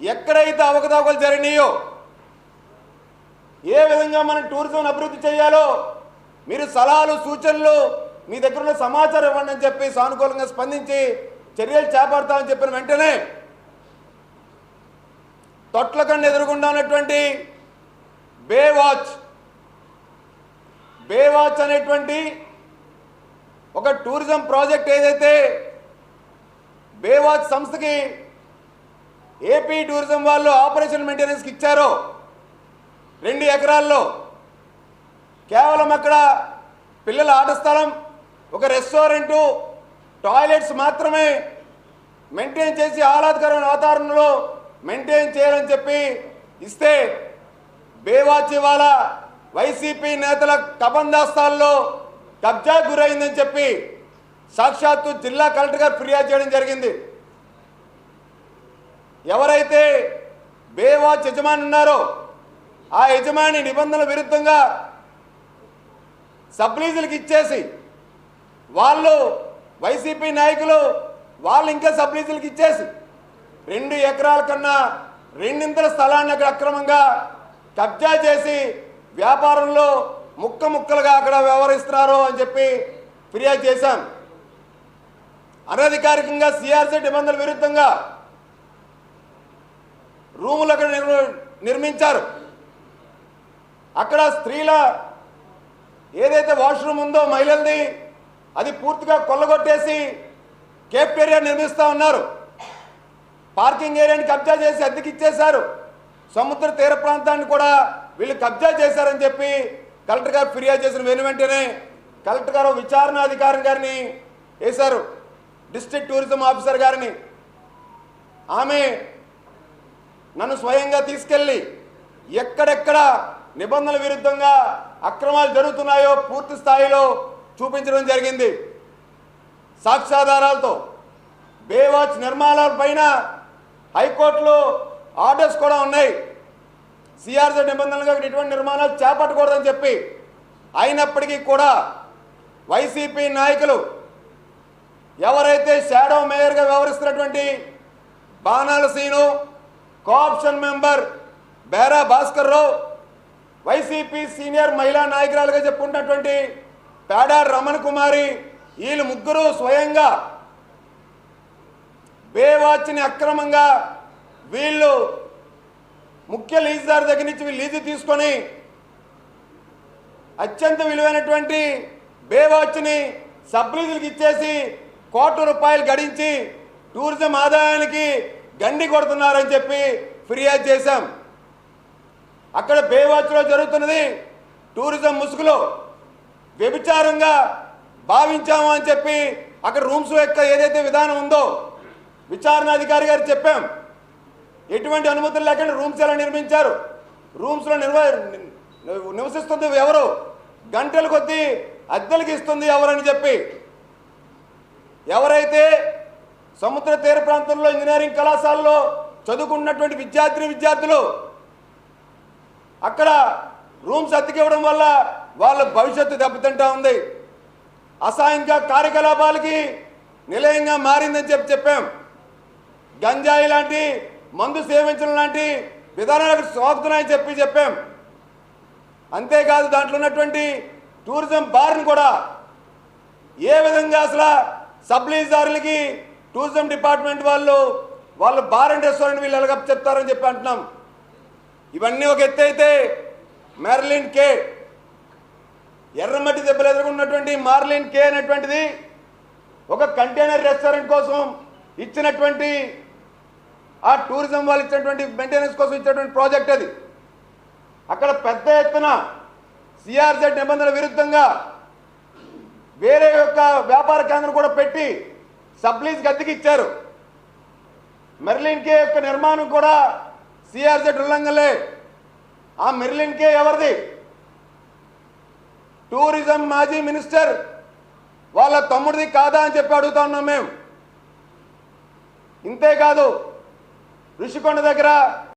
ఎక్కడైతే అవకతవకలు జరిగినాయో ఏ విధంగా మనం టూరిజం అభివృద్ధి చేయాలో మీరు సలహాలు సూచనలు మీ దగ్గర ఉన్న సమాచారం ఇవ్వండి అని చెప్పి సానుకూలంగా స్పందించి చర్యలు చేపడతామని చెప్పిన వెంటనే తొట్లకండ ఎదురుకుండా ఉన్నటువంటి బే వాచ్ బే వాచ్ అనేటువంటి ఒక టూరిజం ప్రాజెక్ట్ ఏదైతే బే వాచ్ సంస్థకి ఏపీ టూరిజం వాళ్ళు ఆపరేషన్ మెయింటెనెన్స్కి ఇచ్చారో. రెండు ఎకరాల్లో. కేవలం అక్కడ పిల్లల ఆట స్థలం ఒక రెస్టారెంటు టాయిలెట్స్ మాత్రమే మెయింటైన్ చేసి ఆహ్లాదకరమైన వాతావరణంలో మెయింటైన్ చేయాలని చెప్పి ఇస్తే బేవాచి వాళ్ళ వైసీపీ నేతల కబందాస్తాల్లో కబ్జా గురైందని చెప్పి సాక్షాత్తు జిల్లా కలెక్టర్ గారు ఫిర్యాదు చేయడం జరిగింది. ఎవరైతే బేవాచ్ యజమాని ఉన్నారో ఆ యజమాని నిబంధనల విరుద్ధంగా సబ్లీజులకు ఇచ్చేసి వాళ్ళు వైసీపీ నాయకులు వాళ్ళు ఇంకా సబ్లీజులకు ఇచ్చేసి రెండు ఎకరాల కన్నా రెండింతల స్థలాన్ని అక్కడ అక్రమంగా కబ్జా చేసి వ్యాపారంలో ముక్క ముక్కలుగా అక్కడ వ్యవహరిస్తున్నారు అని చెప్పి ఫిర్యాదు చేశాం అనధికారికంగా సిఆర్సీ నిబంధనల విరుద్ధంగా రూములు అక్కడ నిర్మ- నిర్మించారు. అక్కడ స్త్రీల ఏదైతే వాష్రూమ్ ఉందో మహిళలది అది పూర్తిగా కొల్లగొట్టేసి కేఫ్టేరియా నిర్మిస్తూ ఉన్నారు. పార్కింగ్ ఏరియాని కబ్జా చేసి అద్దెకిచ్చేశారు సముద్ర తీర ప్రాంతాన్ని కూడా వీళ్ళు కబ్జా చేశారని చెప్పి కలెక్టర్ గారు ఫిర్యాదు చేసిన వెను వెంటనే కలెక్టర్ గారు విచారణ అధికారి గారిని వేశారు. డిస్ట్రిక్ట్ టూరిజం ఆఫీసర్ గారిని. ఆమె నన్ను స్వయంగా తీసుకెళ్ళి ఎక్కడెక్కడ నిబంధనల విరుద్ధంగా అక్రమాలు జరుగుతున్నాయో పూర్తి స్థాయిలో చూపించడం జరిగింది. సాక్ష్యాధారాలతో బేవాచ్ నిర్మాణాల పైన హైకోర్టులో ఆర్డర్స్ కూడా ఉన్నాయి. సిఆర్జెడ్ నిబంధనలుగా ఇటువంటి నిర్మాణాలు చేపట్టకూడదని చెప్పి అయినప్పటికీ కూడా వైసీపీ నాయకులు ఎవరైతే షాడో మేయర్గా వ్యవహరిస్తున్నటువంటి Banala Seenu co-option member Bera Bhaskar Rao YCP senior మహిళా నాయకురాలుగా చెప్పుకున్నటువంటి పేడార్ రమణ కుమారి వీళ్ళు ముగ్గురు స్వయంగా బేవాచ్ని అక్రమంగా వీళ్ళు ముఖ్య లీజుదారు దగ్గర నుంచి వీళ్ళు లీజు తీసుకొని అత్యంత విలువైనటువంటి బేవాచ్ని సబ్ లీజులకు ఇచ్చేసి కోట్ల రూపాయలు గడించి టూరిజం ఆదాయానికి గండి కొడుతున్నారని చెప్పి ఫిర్యాదు చేశాం. అక్కడ బేవాచ్లో జరుగుతున్నది టూరిజం ముసుగులో వ్యభిచారంగా భావించాము అని చెప్పి అక్కడ రూమ్స్ యొక్క ఏదైతే విధానం ఉందో విచారణ అధికారి గారు చెప్పాం. ఎటువంటి అనుమతులు లేకుండా రూమ్స్ ఎలా నిర్మించారు? రూమ్స్లో నిర్వ నివసిస్తుంది ఎవరు? గంటల కొద్దీ అద్దెలకు ఇస్తుంది ఎవరని చెప్పి ఎవరైతే సముద్ర తీర ప్రాంతంలో ఇంజనీరింగ్ కళాశాలలో చదువుకున్నటువంటి విద్యార్థిని విద్యార్థులు అక్కడ రూమ్స్ అద్దెకివ్వడం వల్ల వాళ్ళ భవిష్యత్తు దెబ్బతింటా ఉంది. అసాయంగా కార్యకలాపాలకి నిలయంగా మారిందని చెప్పి చెప్పాం. గంజాయి లాంటి మందు సేవించడం లాంటి విధానాలకు సోకుతున్నాయని చెప్పి చెప్పాం. అంతేకాదు దాంట్లో ఉన్నటువంటి టూరిజం బార్ని కూడా ఏ విధంగా అసలు సబ్లీజారులకి టూరిజం డిపార్ట్మెంట్ వాళ్ళు వాళ్ళు బార్ అండ్ రెస్టారెంట్ వీళ్ళు ఎలాగ చెప్తారని చెప్పి అంటున్నాం. ఇవన్నీ ఒక ఎత్తు అయితే మెర్లిన్ కే. ఎర్రమట్టి దెబ్బలు ఎదుర్కొన్నటువంటి మార్లిన్ కే అనేటువంటిది ఒక కంటైనర్ రెస్టారెంట్ కోసం ఇచ్చినటువంటి ఆ టూరిజం వాళ్ళు ఇచ్చినటువంటి మెయింటెనెన్స్ కోసం ఇచ్చినటువంటి ప్రాజెక్ట్ అది. అక్కడ పెద్ద ఎత్తున సిఆర్జెడ్ నిబంధనల విరుద్ధంగా వేరే యొక్క వ్యాపార కేంద్రం కూడా పెట్టి సబ్లీజ్ గద్దెకి ఇచ్చారు. మెర్లిన్ కే యొక్క నిర్మాణం కూడా సిఆర్జెడ్ ఉల్లంఘనలే ఆ మెర్లిన్ కే ఎవరిది? టూరిజం మాజీ మినిస్టర్. వాళ్ళ తమ్ముడిది కాదా అని చెప్పి అడుగుతా ఉన్నాం మేము. ఇంతేకాదు ఋషికొండ దగ్గర